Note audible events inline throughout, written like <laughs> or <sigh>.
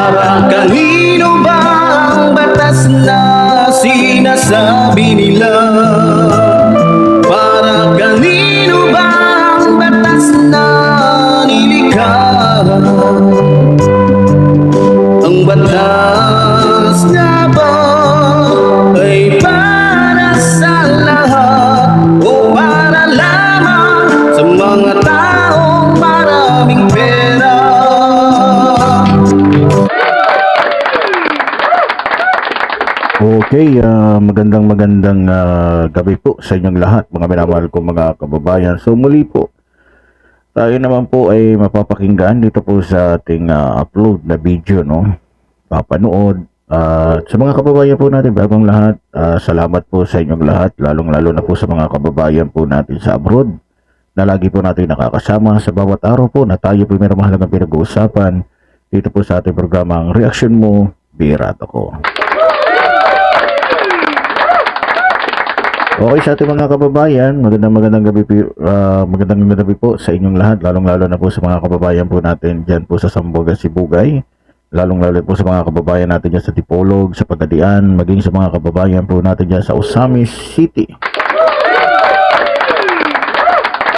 Para kanino ba ang batas na sinasabi nila? Magandang magandang ah, gabi po sa inyong lahat, mga minamahal ko mga kababayan. So muli po, tayo naman po ay mapapakinggan dito po sa ating ah, upload na video, no? Papanood. At sa mga kababayan po natin, bagong lahat, ah, salamat po sa inyong lahat, lalong-lalo na po sa mga kababayan po natin sa abroad na lagi po natin nakakasama sa bawat araw po na tayo po may mahalagang pinag-uusapan dito po sa ating programang Reaction Mo, Birat Ako. Okay sa ating mga kababayan, magandang magandang gabi po, ah, magandang gabi po sa inyong lahat, lalong-lalo na po sa mga kababayan po natin diyan po sa Sambuga, Sibugay, lalong-lalo po sa mga kababayan natin diyan sa Tipolog, sa Pagadian, maging sa mga kababayan po natin diyan sa Osamis City.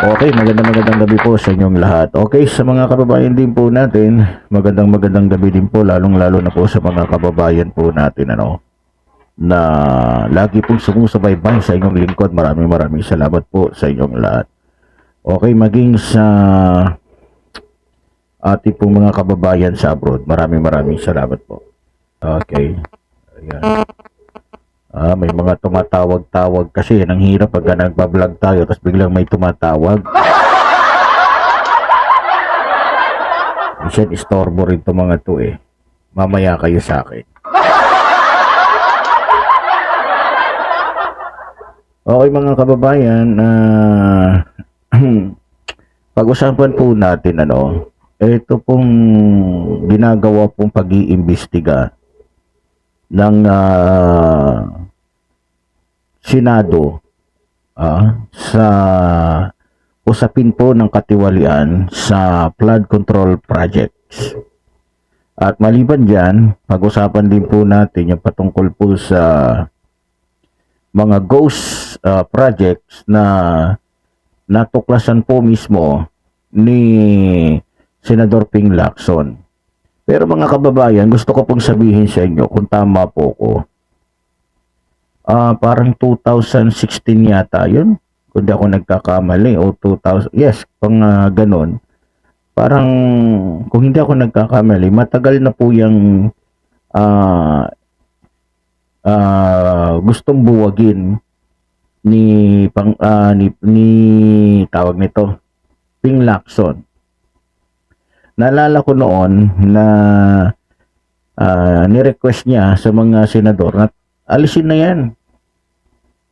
Okay, magandang magandang gabi po sa inyong lahat. Okay, sa mga kababayan din po natin, magandang magandang gabi din po, lalong-lalo na po sa mga kababayan po natin, ano, na lagi pong sumusubaybay sa inyong lingkod. Maraming maraming salamat po sa inyong lahat. Okay, maging sa ating pong mga kababayan sa abroad. Maraming maraming salamat po. Okay. Ayan. Ah, may mga tumatawag-tawag kasi yan ang hirap pag nagbablog tayo tapos biglang may tumatawag. Minsan istorbo rin to mga to eh. Mamaya kayo sa akin. Okay mga kababayan, ah, <clears throat> pag-usapan po natin ano, ito pong ginagawa pong pag-iimbestiga ng ah, Senado ah, sa usapin po ng katiwalian sa flood control projects. At maliban dyan, pag-usapan din po natin yung patungkol po sa mga ghost uh, projects na natuklasan po mismo ni Senador Ping Lacson. Pero mga kababayan, gusto ko pong sabihin sa inyo kung tama po ko. Ah, parang 2016 yata 'yun. Kung di ako nagkakamali o 2000. Yes, pang ah, ganun. Parang kung hindi ako nagkakamali, matagal na po yung ah ah, gustong buwagin ni pang ah, ni, ni tawag nito Ping Lacson. Naalala ko noon na ah, ni-request niya sa mga senador na alisin na 'yan.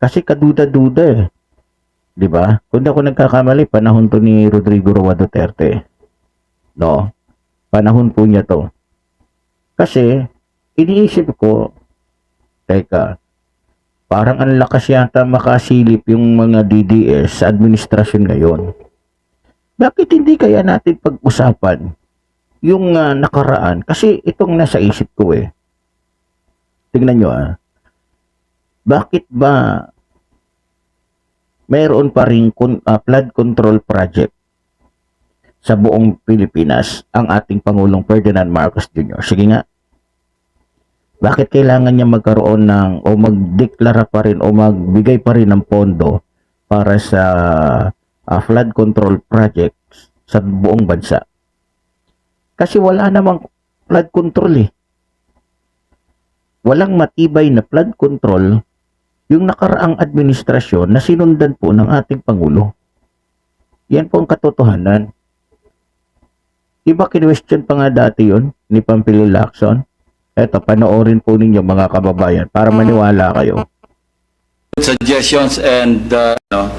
Kasi kaduda-duda eh. 'Di ba? Kung ako nagkakamali, panahon to ni Rodrigo Roa Duterte. No? Panahon po niya to. Kasi iniisip ko Teka, parang ang lakas yata makasilip yung mga DDS sa administrasyon ngayon. Bakit hindi kaya natin pag-usapan yung ah, nakaraan? Kasi itong nasa isip ko eh. Tingnan nyo ah. Bakit ba mayroon pa rin kun, ah, flood control project sa buong Pilipinas ang ating Pangulong Ferdinand Marcos Jr. Sige nga, bakit kailangan niya magkaroon ng o magdeklara pa rin o magbigay pa rin ng pondo para sa ah, flood control projects sa buong bansa? Kasi wala namang flood control eh. Walang matibay na flood control yung nakaraang administrasyon na sinundan po ng ating Pangulo. Yan po ang katotohanan. Iba kinwestiyon pa nga dati yon ni Pampilo Lacson Eto, panoorin po ninyo mga kababayan para maniwala kayo. suggestions and uh, ano,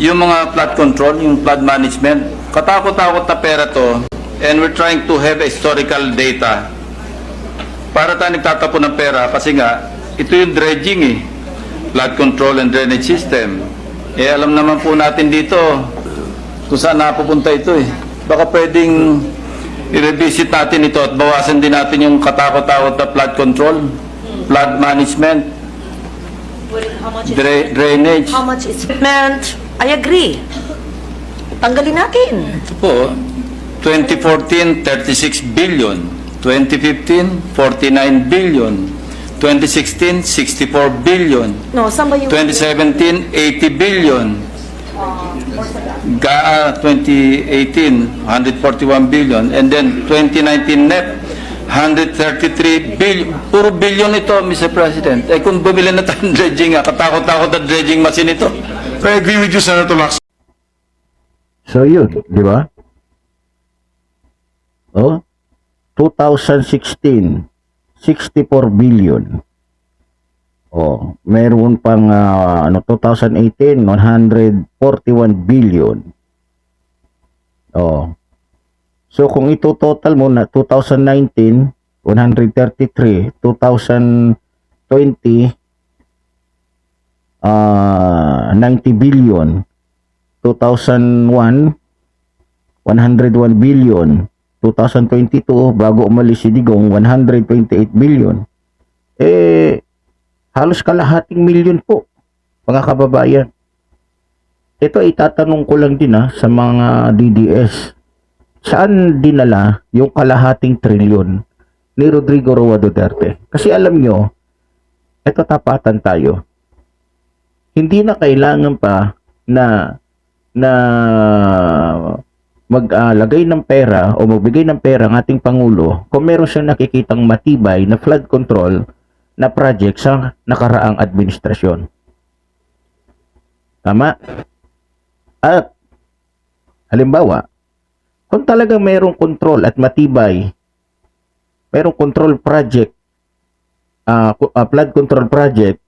yung mga flood control, yung flood management, katakot-takot na pera to and we're trying to have historical data para tayo nagtatapon ng pera kasi nga ito yung dredging eh. Flood control and drainage system. Eh alam naman po natin dito kung saan napupunta ito eh. Baka pwedeng i-revisit natin ito at bawasan din natin yung katakot-takot na flood control, flood management, How much is, dra- drainage. how much is meant? I agree. Tanggalin natin. Po, 2014, 36 billion. 2015, 49 billion. 2016, 64 billion. No, yung... 2017, 80 billion. GAA 2018, 141 billion. And then 2019 NEP, 133 billion. Puro billion ito, Mr. President. Eh kung bumili na tayo ng dredging, ah, katakot-takot na dredging machine ito. I agree with you, Senator Lacson. So yun, di ba? Oh, 2016, 64 billion. Oh, meron pang ah, ano 2018, 141 billion. Oh. So kung ito total mo na 2019, 133, 2020 ah 90 billion. 2001 101 billion 2022 bago umalis si Digong 128 billion eh halos kalahating milyon po mga kababayan. Ito itatanong ko lang din ha, sa mga DDS saan dinala yung kalahating trilyon ni Rodrigo Roa Duterte? Kasi alam nyo ito tapatan tayo. Hindi na kailangan pa na na maglagay ng pera o magbigay ng pera ang ating Pangulo kung meron siyang nakikitang matibay na flood control na project sa nakaraang administrasyon. Tama? At halimbawa, kung talagang mayroong control at matibay, mayroong control project, ku- ah, flood control project,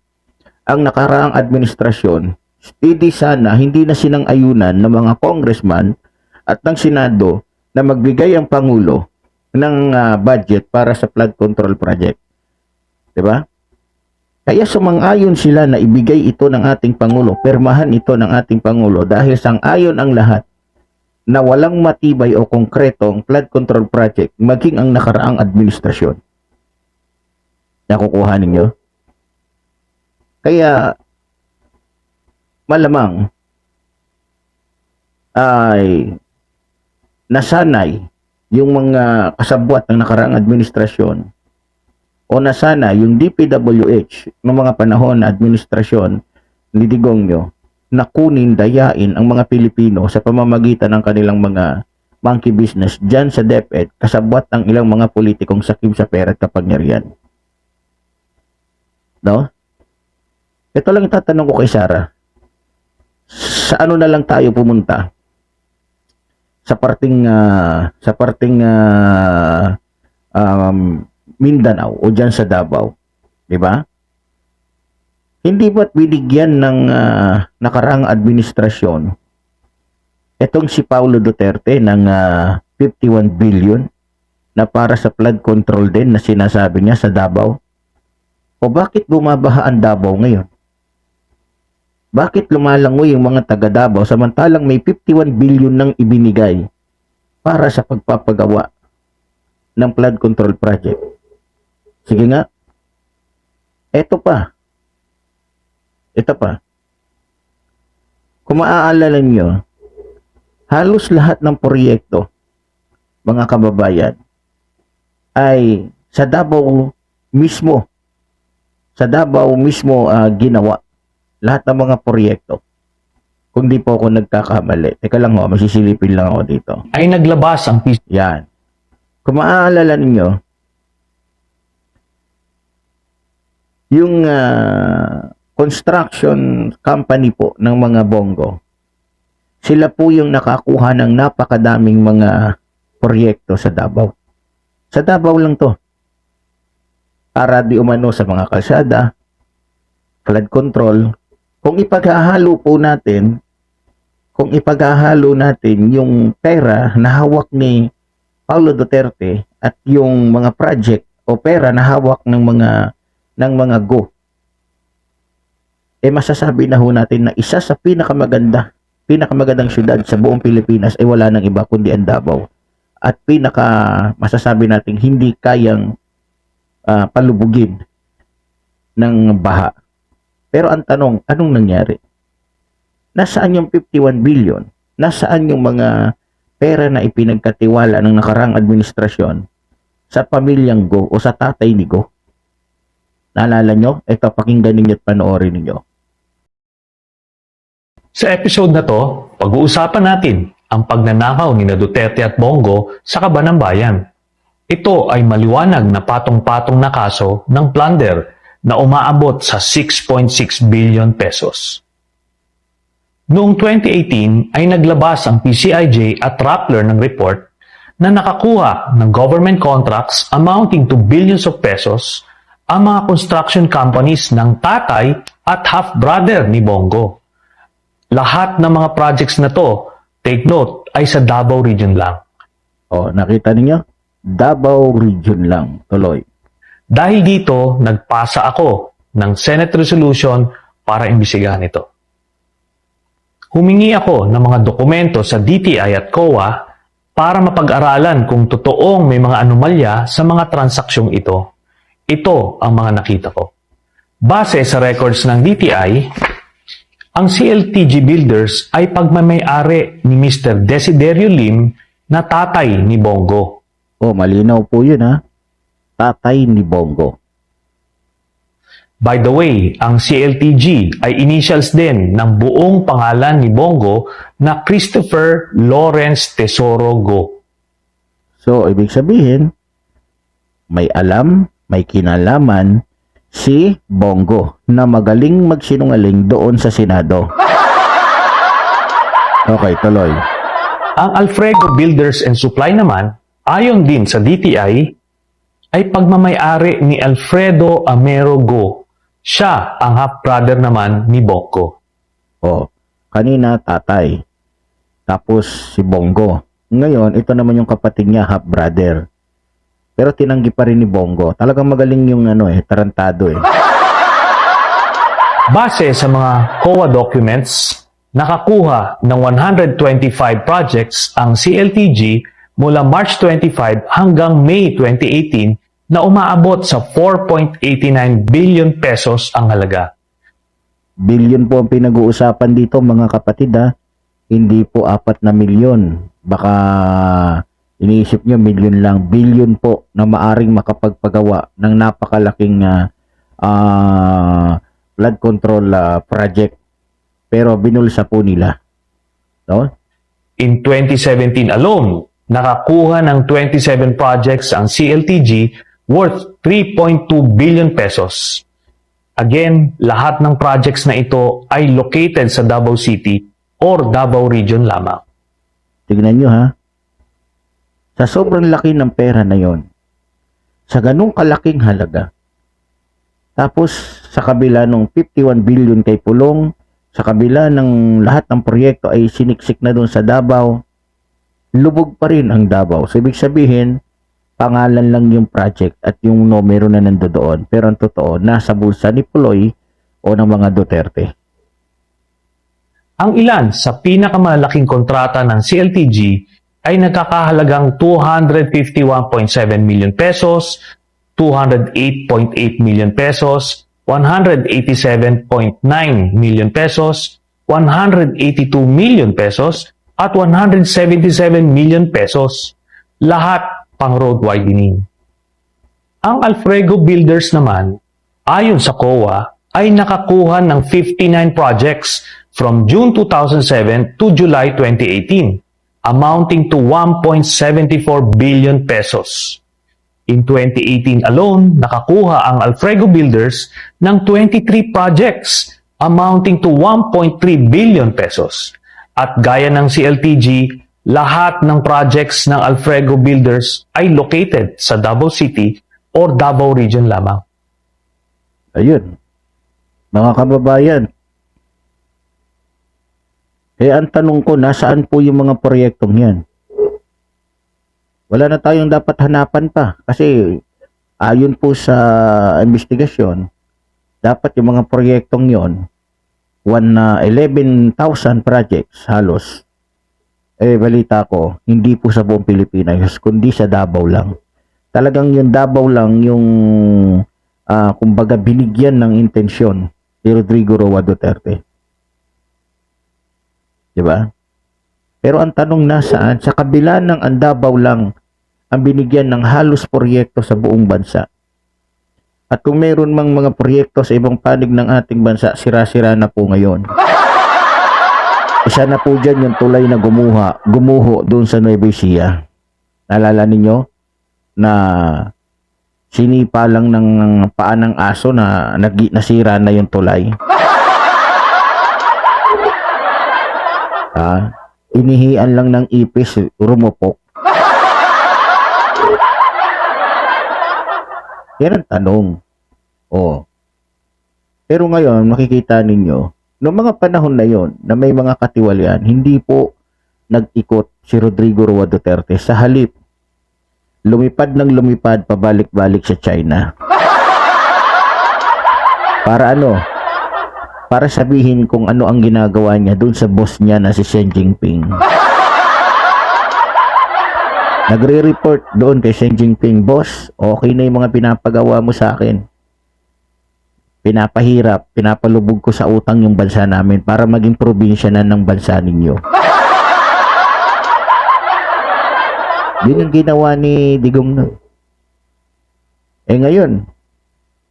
ang nakaraang administrasyon, steady sana hindi na sinang ayunan ng mga congressman at ng Senado na magbigay ang Pangulo ng ah, budget para sa flood control project. 'Di ba? Kaya sumang-ayon sila na ibigay ito ng ating Pangulo, permahan ito ng ating Pangulo dahil sang-ayon ang lahat na walang matibay o konkretong flood control project maging ang nakaraang administrasyon. Nakukuha ninyo? Kaya malamang ay nasanay yung mga kasabwat ng nakaraang administrasyon o nasana yung DPWH ng mga panahon na administrasyon ni Digongyo na kunin, dayain ang mga Pilipino sa pamamagitan ng kanilang mga monkey business dyan sa DepEd kasabwat ng ilang mga politikong sakib sa pera at kapangyarihan. No? Ito lang itatanong ko kay Sarah sa ano na lang tayo pumunta sa parting ah, sa parting ah, um, Mindanao o diyan sa Davao, 'di ba? Hindi ba't binigyan ng ah, nakaraang administrasyon etong si Paulo Duterte ng ah, 51 billion na para sa flood control din na sinasabi niya sa Davao? O bakit bumabaha ang Davao ngayon? Bakit lumalangoy yung mga taga Davao samantalang may 51 billion nang ibinigay para sa pagpapagawa ng flood control project? Sige nga. Ito pa. Ito pa. Kung maaalala nyo, halos lahat ng proyekto, mga kababayan, ay sa Davao mismo, sa Davao mismo ah, ginawa lahat ng mga proyekto. Kung di po ako nagkakamali. Teka lang ho, masisilipin lang ako dito. ay naglabas ang piso Yan. Kung maaalala ninyo, yung ah, construction company po ng mga bongo, sila po yung nakakuha ng napakadaming mga proyekto sa Davao. Sa Davao lang to. Para di umano sa mga kalsada, flood control. Kung ipaghahalo po natin, kung ipaghahalo natin yung pera na hawak ni Paulo Duterte at yung mga project o pera na hawak ng mga ng mga go eh masasabi na ho natin na isa sa pinakamaganda pinakamagandang syudad sa buong Pilipinas ay wala nang iba kundi ang Davao at pinaka masasabi nating hindi kayang ah, palubugin ng baha. Pero ang tanong, anong nangyari? Nasaan yung 51 billion? Nasaan yung mga pera na ipinagkatiwala ng nakarang administrasyon sa pamilyang Go o sa tatay ni Go? Naalala nyo? Ito, pakinggan ninyo at panoorin ninyo. Sa episode na to, pag-uusapan natin ang pagnanakaw ni Duterte at Bongo sa kaban ng bayan. Ito ay maliwanag na patong-patong na kaso ng plunder na umaabot sa 6.6 billion pesos. Noong 2018 ay naglabas ang PCIJ at Rappler ng report na nakakuha ng government contracts amounting to billions of pesos ang mga construction companies ng tatay at half-brother ni Bongo. Lahat ng mga projects na to, take note, ay sa Davao Region lang. O, nakita ninyo? Davao Region lang. Tuloy. Dahil dito, nagpasa ako ng Senate Resolution para imbisigahan ito. Humingi ako ng mga dokumento sa DTI at COA para mapag-aralan kung totoong may mga anomalya sa mga transaksyong ito. Ito ang mga nakita ko. Base sa records ng DTI, ang CLTG Builders ay pagmamayari ni Mr. Desiderio Lim na tatay ni Bongo. O, malinaw po yun ha. Tatay ni Bongo. By the way, ang CLTG ay initials din ng buong pangalan ni Bongo na Christopher Lawrence Tesoro Go. So, ibig sabihin, may alam, may kinalaman si Bongo na magaling magsinungaling doon sa Senado. Okay, tuloy. Ang Alfredo Builders and Supply naman, ayon din sa DTI, ay pagmamayari ni Alfredo Amero Go. Siya ang half-brother naman ni Bongo. O, kanina tatay. Tapos si Bongo. Ngayon, ito naman yung kapatid niya, half brother. Pero tinanggi pa rin ni Bongo. Talagang magaling yung ano eh, tarantado eh. Base sa mga COA documents, nakakuha ng 125 projects ang CLTG mula March 25 hanggang May 2018 na umaabot sa 4.89 billion pesos ang halaga. Billion po ang pinag-uusapan dito mga kapatid ha. Hindi po apat na milyon. Baka iniisip nyo milyon lang. Billion po na maaring makapagpagawa ng napakalaking ah, ah, flood control ah, project. Pero binulsa po nila. No? In 2017 alone, nakakuha ng 27 projects ang CLTG worth 3.2 billion pesos. Again, lahat ng projects na ito ay located sa Davao City or Davao Region lamang. Tignan nyo ha. Sa sobrang laki ng pera na yon, sa ganung kalaking halaga, tapos sa kabila ng 51 billion kay Pulong, sa kabila ng lahat ng proyekto ay siniksik na doon sa Davao, lubog pa rin ang Davao. So, ibig sabihin, pangalan lang yung project at yung numero na nandoon. Pero ang totoo, nasa bulsa ni Puloy o ng mga Duterte. Ang ilan sa pinakamalaking kontrata ng CLTG ay nagkakahalagang 251.7 million pesos, 208.8 million pesos, 187.9 million pesos, 182 million pesos, at 177 million pesos. Lahat pang road widening. Ang Alfrego Builders naman, ayon sa COA, ay nakakuha ng 59 projects from June 2007 to July 2018, amounting to 1.74 billion pesos. In 2018 alone, nakakuha ang Alfrego Builders ng 23 projects amounting to 1.3 billion pesos. At gaya ng CLTG, lahat ng projects ng Alfrego Builders ay located sa Davao City or Davao Region lamang. Ayun. Mga kababayan. Eh, ang tanong ko, nasaan po yung mga proyektong yan? Wala na tayong dapat hanapan pa. Kasi, ayon po sa investigasyon, dapat yung mga proyektong yon one na 11,000 projects halos eh balita ko, hindi po sa buong Pilipinas, kundi sa Davao lang. Talagang yung Davao lang yung ah, kumbaga binigyan ng intensyon ni Rodrigo Roa Duterte. 'Di ba? Pero ang tanong nasaan, sa kabila ng ang Davao lang ang binigyan ng halos proyekto sa buong bansa. At kung mayroon mang mga proyekto sa ibang panig ng ating bansa, sira-sira na po ngayon. Isa na po dyan yung tulay na gumuha, gumuho doon sa Nueva Ecija. Naalala ninyo na sinipa lang ng paa ng aso na nasira na yung tulay. Ah, inihian lang ng ipis, rumupok. Yan ang tanong. Oh. Pero ngayon, makikita ninyo, noong mga panahon na yon na may mga katiwalian, hindi po nag-ikot si Rodrigo Roa Duterte. Sa halip, lumipad ng lumipad pabalik-balik sa China. Para ano? Para sabihin kung ano ang ginagawa niya dun sa boss niya na si Xi Jinping. <laughs> Nagre-report doon kay Xi Jinping, Boss, okay na yung mga pinapagawa mo sa akin. Pinapahirap, pinapalubog ko sa utang yung bansa namin para maging probinsya na ng bansa ninyo. <laughs> Yun ang ginawa ni Digong. Eh ngayon,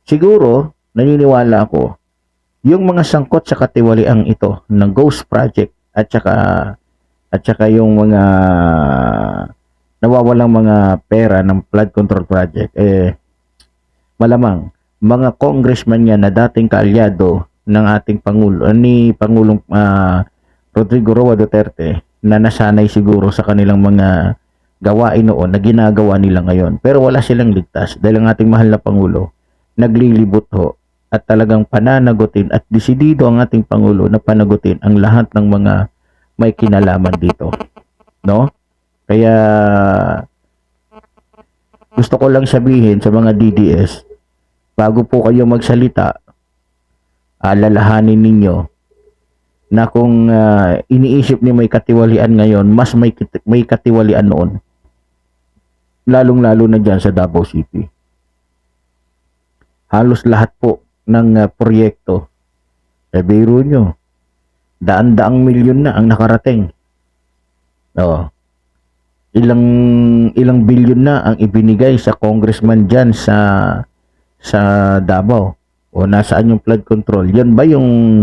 siguro, naniniwala ako, yung mga sangkot sa katiwaliang ito ng Ghost Project at saka at saka yung mga nawawalang mga pera ng flood control project eh malamang mga congressman niya na dating kaalyado ng ating pangulo ni pangulong ah, Rodrigo Roa Duterte na nasanay siguro sa kanilang mga gawain noon na ginagawa nila ngayon. Pero wala silang ligtas dahil ang ating mahal na pangulo naglilibot ho at talagang pananagutin at desidido ang ating pangulo na panagutin ang lahat ng mga may kinalaman dito no kaya gusto ko lang sabihin sa mga DDS, bago po kayo magsalita, alalahanin ninyo na kung ah, iniisip ni may katiwalian ngayon, mas may, may katiwalian noon. Lalong-lalo na dyan sa Davao City. Halos lahat po ng ah, proyekto, eh biro nyo, daan-daang milyon na ang nakarating. Oo. Ilang ilang bilyon na ang ibinigay sa congressman diyan sa sa Davao. O nasaan yung flood control? Yan ba yung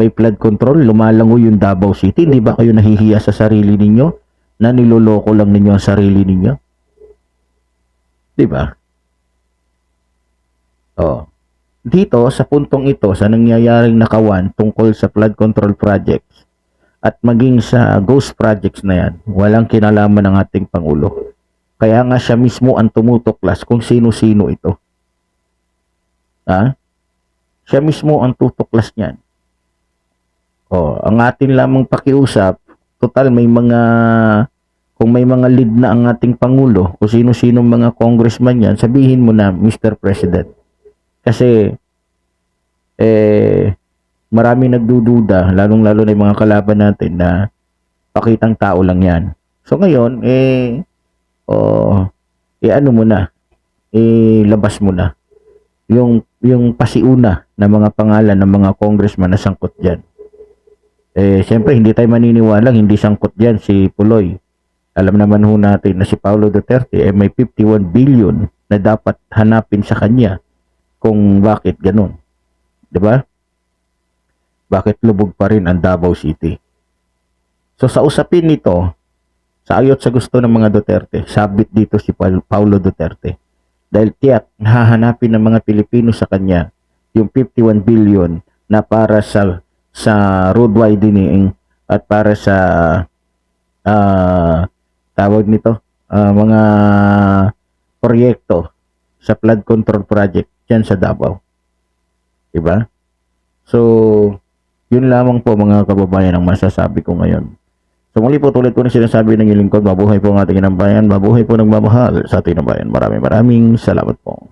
may flood control? Lumalango yung Davao City? Hindi ba kayo nahihiya sa sarili ninyo? Na niloloko lang ninyo ang sarili ninyo? Di ba? Oh dito sa puntong ito sa nangyayaring nakawan tungkol sa flood control projects at maging sa ghost projects na yan, walang kinalaman ng ating Pangulo. Kaya nga siya mismo ang tumutuklas kung sino-sino ito. Ha? Siya mismo ang tutuklas niyan. O, ang atin lamang pakiusap, total may mga kung may mga lead na ang ating Pangulo, kung sino-sino mga congressman yan, sabihin mo na, Mr. President. Kasi, eh, marami nagdududa, lalong-lalo na yung mga kalaban natin na pakitang tao lang yan. So ngayon, eh, oh, eh ano mo na, eh labas mo na yung yung pasiuna na mga pangalan ng mga congressman na sangkot diyan. Eh siyempre hindi tayo maniniwala hindi sangkot diyan si Puloy. Alam naman ho natin na si Paulo Duterte eh may 51 billion na dapat hanapin sa kanya kung bakit ganun. 'Di ba? bakit lubog pa rin ang Davao City. So sa usapin nito, sa ayot sa gusto ng mga Duterte, sabit dito si Paul- Paulo Duterte. Dahil tiyak, hahanapin ng mga Pilipino sa kanya yung 51 billion na para sa sa road widening at para sa ah, tawag nito ah, mga proyekto sa flood control project dyan sa Davao. Diba? So, yun lamang po mga kababayan ang masasabi ko ngayon. So muli po tulad po na sinasabi ng inyong lingkod, mabuhay po ang ating inang mabuhay po ng mamahal sa ating bayan. Maraming maraming salamat po.